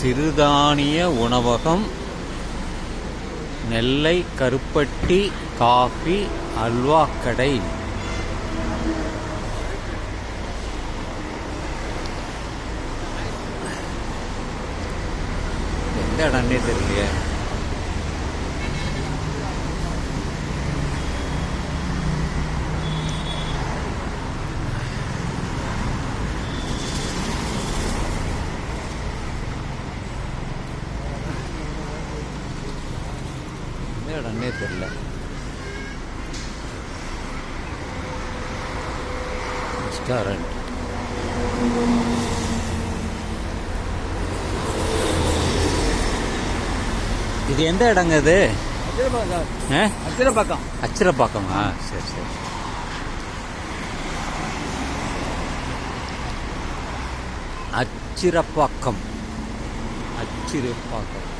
சிறுதானிய உணவகம் நெல்லை கருப்பட்டி காஃபி அல்வா கடை. எந்த இடம்னே தெரியலையே. எந்த இடம்னே தெரியல. ரெஸ்டாரண்ட் இது எந்த இடங்க இது? அச்சிரப்பாக்கம். அச்சிரப்பாக்கமா. சரி சரி. அச்சிரப்பாக்கம். அச்சிரப்பாக்கம்.